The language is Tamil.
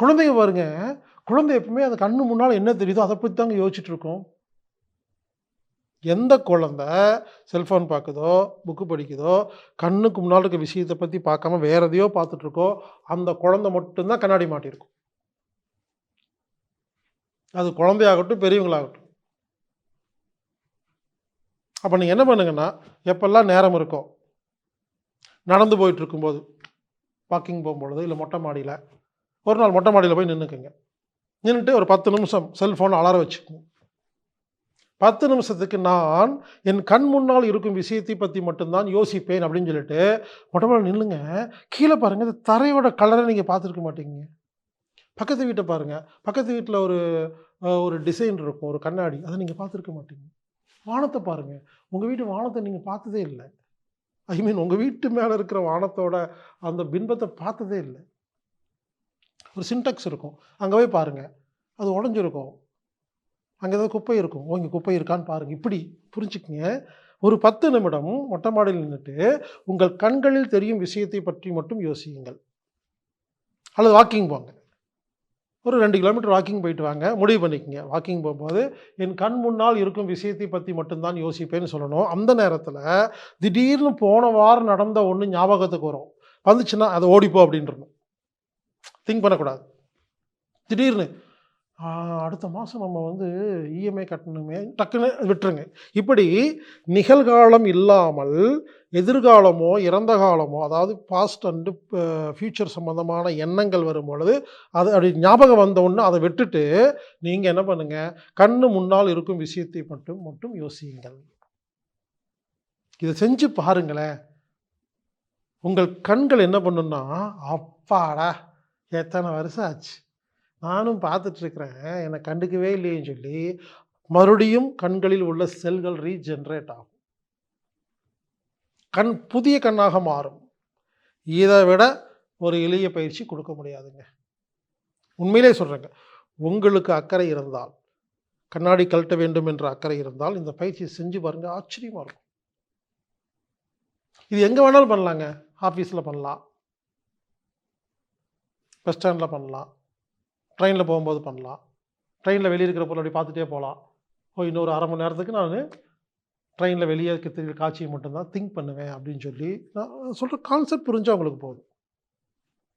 குழந்தைங்க பாருங்க குழந்தை எப்பவுமே அது கண்ணு முன்னால் என்ன தெரியுதோ அதை பற்றி தாங்க யோசிச்சுட்டு இருக்கோம். எந்த குழந்தை செல்ஃபோன் பார்க்குதோ புக்கு படிக்குதோ கண்ணுக்கு முன்னால் இருக்க விஷயத்தை பற்றி பார்க்காம வேற எதையோ பார்த்துட்ருக்கோ அந்த குழந்தை மட்டும்தான் கண்ணாடி மாட்டியிருக்கும். அது குழந்தையாகட்டும் பெரியவங்களாகட்டும். அப்போ நீங்கள் என்ன பண்ணுங்கன்னா எப்பெல்லாம் நேரம் இருக்கோ நடந்து போயிட்டு இருக்கும்போது வாக்கிங் போகும்பொழுது இல்லை மொட்டை மாடியில் ஒரு நாள் மொட்டை மாடியில் போய் நின்றுக்குங்க நின்றுட்டு ஒரு பத்து நிமிஷம் செல்ஃபோன் அலார வச்சுக்கோங்க. பத்து நிமிஷத்துக்கு நான் என் கண் முன்னால் இருக்கும் விஷயத்தை பற்றி மட்டும்தான் யோசிப்பேன் அப்படின்னு சொல்லிட்டு மொட்டை மாடி நில்லுங்க. கீழே பாருங்கள் இந்த தரையோட கலரை நீங்கள் பார்த்துருக்க மாட்டீங்க. பக்கத்து வீட்டை பாருங்கள் பக்கத்து வீட்டில் ஒரு ஒரு டிசைன் இருக்கும் ஒரு கண்ணாடி. அதை நீங்கள் பார்த்துருக்க மாட்டீங்க. வானத்தை பாருங்கள் உங்கள் வீட்டு வானத்தை நீங்கள் பார்த்ததே இல்லை. ஐ மீன் உங்கள் வீட்டு மேலே இருக்கிற வானத்தோட அந்த பின்பத்தை பார்த்ததே இல்லை. ஒரு சின்டெக்ஸ் இருக்கும். அங்கே போய் பாருங்கள் அது உடஞ்சிருக்கும். அங்கே ஏதாவது குப்பை இருக்கும். ஓ இங்கே குப்பை இருக்கான்னு பாருங்கள் இப்படி புரிஞ்சுக்கங்க. ஒரு பத்து நிமிடம் மொட்டை மாடியில் நின்றுட்டு உங்கள் கண்களில் தெரியும் விஷயத்தை பற்றி மட்டும் யோசியுங்கள். அல்லது வாக்கிங் போங்க. ஒரு ரெண்டு கிலோமீட்டர் வாக்கிங் போயிட்டு வாங்க. முடிவு பண்ணிக்கங்க. வாக்கிங் போகும்போது என் கண் முன்னால் இருக்கும் விஷயத்தை பற்றி மட்டும்தான் யோசிப்பேன்னு சொல்லணும். அந்த நேரத்தில் திடீர்னு போன வாரம் நடந்த ஒன்று ஞாபகத்துக்கு வரும். வந்துச்சுன்னா அதை ஓடிப்போ அப்படின்றணும். திங்க் பண்ணக்கூடாது. திடீர்னு அடுத்த மாதம் நம்ம வந்து இஎம்ஐ கட்டணுமே டக்குன்னு விட்டுருங்க. இப்படி நிகழ்காலம் இல்லாமல் எதிர்காலமோ இறந்த காலமோ அதாவது பாஸ்ட் அண்டு ஃப்யூச்சர் சம்மந்தமான எண்ணங்கள் வரும் பொழுது அது அப்படி ஞாபகம் வந்தவுடனே அதை விட்டுட்டு நீங்கள் என்ன பண்ணுங்கள் கண்ணு முன்னால் இருக்கும் விஷயத்தை மட்டும் மட்டும் யோசியுங்கள். இதை செஞ்சு பாருங்களேன். உங்கள் கண்கள் என்ன பண்ணுன்னா அப்பாடா! எத்தனை வருஷம் ஆச்சு? நானும் பார்த்துட்ருக்குறேன். என்னை கண்டுக்கவே இல்லையேன்னு சொல்லி மறுபடியும் கண்களில் உள்ள செல்கள் ரீஜென்ரேட் ஆகும். கண் புதிய கண்ணாக மாறும். இதை விட ஒரு எளிய பயிற்சி கொடுக்க முடியாதுங்க. உண்மையிலே சொல்கிறேங்க உங்களுக்கு அக்கறை இருந்தால் கண்ணாடி கழட்ட வேண்டும் என்ற அக்கறை இருந்தால் இந்த பயிற்சியை செஞ்சு பாருங்க ஆச்சரியமாக இருக்கும். இது எங்கே வேணாலும் பண்ணலாங்க ஆஃபீஸில் பண்ணலாம். பஸ் ஸ்டாண்டில் பண்ணலாம். ட்ரெயினில் போகும்போது பண்ணலாம். ட்ரெயினில் வெளியே இருக்கிற பொருள் அப்படி பார்த்துட்டே போகலாம் ஓ இன்னொரு அரை மணி நேரத்துக்கு நான் ட்ரெயினில் வெளியே இருக்க தெரியுற காட்சியை மட்டும்தான் திங்க் பண்ணுவேன் அப்படின்னு சொல்லி நான் சொல்கிற கான்செப்ட் புரிஞ்சால் அவங்களுக்கு போதும்.